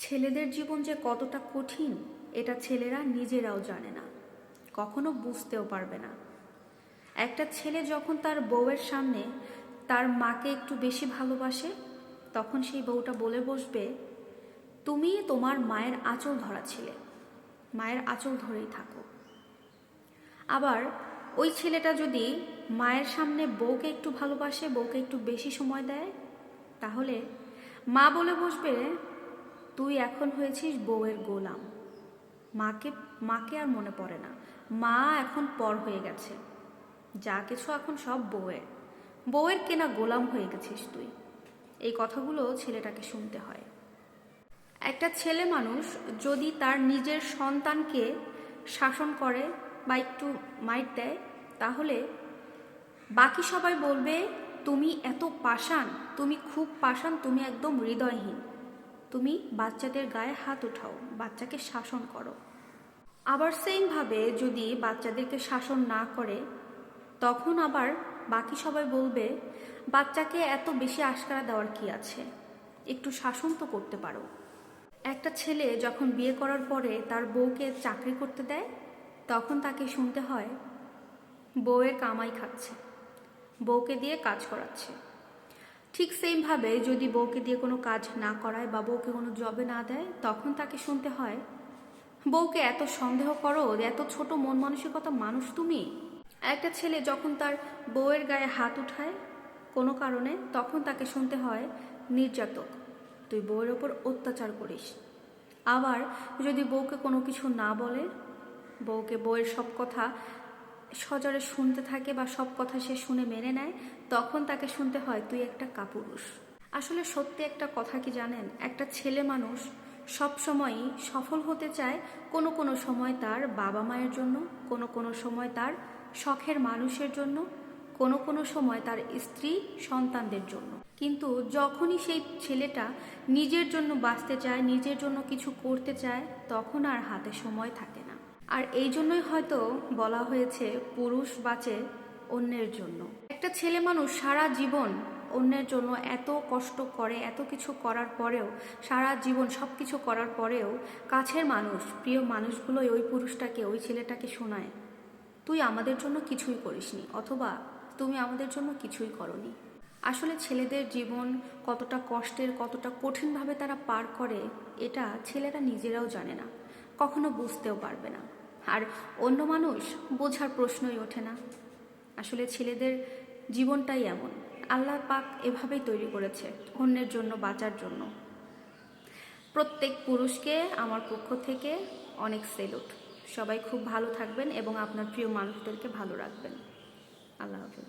ছেলেদের জীবন যে কতটা কঠিন, এটা ছেলেরা নিজেরাও জানে না। কখনো বুঝতেও পারবে না। একটা ছেলে যখন তার বউয়ের সামনে তার মাকে একটু বেশি ভালোবাসে, তখন সেই বউটা বলে বসবে, তুমি তোমার মায়ের আঁচল ধরা ছিলে মায়ের আঁচল ধরেই থাকো। আবার ওই ছেলেটা যদি মায়ের সামনে বউকে একটু ভালোবাসে, বউকে একটু বেশি সময় দেয়, তাহলে মা বলে বসবে তুই এখন হয়েছিস বউয়ের গোলাম। মাকে মাকে আর মনে পড়ে না। মা এখন পর হয়ে গেছে। যা কিছু এখন সব বউয়ের। বউয়ের কেনা গোলাম হয়ে গেছিস তুই। এই কথাগুলো ছেলেটাকে শুনতে হয়। একটা ছেলে মানুষ যদি তার নিজের সন্তানকে শাসন করে বা একটু মাইট দেয়, তাহলে বাকি সবাই বলবে, তুমি এত পাষাণ, তুমি খুব পাষাণ, তুমি একদম হৃদয়হীন। তুমি বাচ্চাদের গায়ে হাত উঠাও, বাচ্চাকে শাসন করো। আবার সেমভাবে যদি বাচ্চাদেরকে শাসন না করে, তখন আবার বাকি সবাই বলবে, বাচ্চাকে এত বেশি আশকারা দেওয়ার কি আছে? একটু শাসন তো করতে পারো। একটা ছেলে যখন বিয়ে করার পরে তার বউকে চাকরি করতে দেয়, তখন তাকে শুনতে হয়, বউয়ের কামাই খাচ্ছে, বউকে দিয়ে কাজ করাচ্ছে। ঠিক সেমভাবে যদি বউকে দিয়ে কোনো কাজ না করায় বা বউকে কোনো জবে না দেয়, তখন তাকে শুনতে হয়, বউকে এত সন্দেহ করো এত ছোট মন মানসিকতা মানুষ তুমি? একটা ছেলে যখন তার বউয়ের গায়ে হাত উঠায় কোনো কারণে, তখন তাকে শুনতে হয়, নির্যাতক, তুই বউয়ের ওপর অত্যাচার করিস। আবার যদি বউকে কোনো কিছু না বলে, বউকে বউয়ের সব কথা সজরে শুনতে থাকে বা সব কথা সে শুনে মেনে নেয়, তখন তাকে শুনতে হয়, তুই একটা কাপুরুষ। আসলে সত্যি একটা কথা কি জানেন? একটা ছেলে মানুষ সব সময়ই সফল হতে চায় কোনো কোনো সময় তার বাবা মায়ের জন্য, কোনো কোনো সময় তার শখের মানুষের জন্য, কোনো কোনো সময় তার স্ত্রী সন্তানদের জন্য। কিন্তু যখনই সেই ছেলেটা নিজের জন্য বাঁচতে চায়, নিজের জন্য কিছু করতে চায়, তখন আর হাতে সময় থাকে না। আর এই জন্যই হয়তো বলা হয়েছে পুরুষ বাঁচে অন্যের জন্য। একটা ছেলে মানুষ সারা জীবন অন্যের জন্য এত কষ্ট করে, এত কিছু করার পরেও, সারা জীবন সব কিছু করার পরেও কাছের মানুষ, প্রিয় মানুষগুলোই ওই পুরুষটাকে, ওই ছেলেটাকে শোনায়, তুই আমাদের জন্য কিছুই করিসনি, অথবা তুমি আমাদের জন্য কিছুই করনি। আসলে ছেলেদের জীবন কতটা কষ্টের, কতটা কঠিনভাবে তারা পার করে, এটা ছেলেরা নিজেরাও জানে না, কখনো বুঝতেও পারবে না। আর অন্য মানুষ বোঝার প্রশ্নই ওঠে না। আসলে ছেলেদের জীবনটাই এমন। আল্লাহ পাক এভাবেই তৈরি করেছে, অন্যের জন্য, বাঁচার জন্য। প্রত্যেক পুরুষকে আমার পক্ষ থেকে অনেক সেলুট। সবাই খুব ভালো থাকবেন এবং আপনার প্রিয় মানুষদেরকে ভালো রাখবেন। আল্লাহ হাফিজ।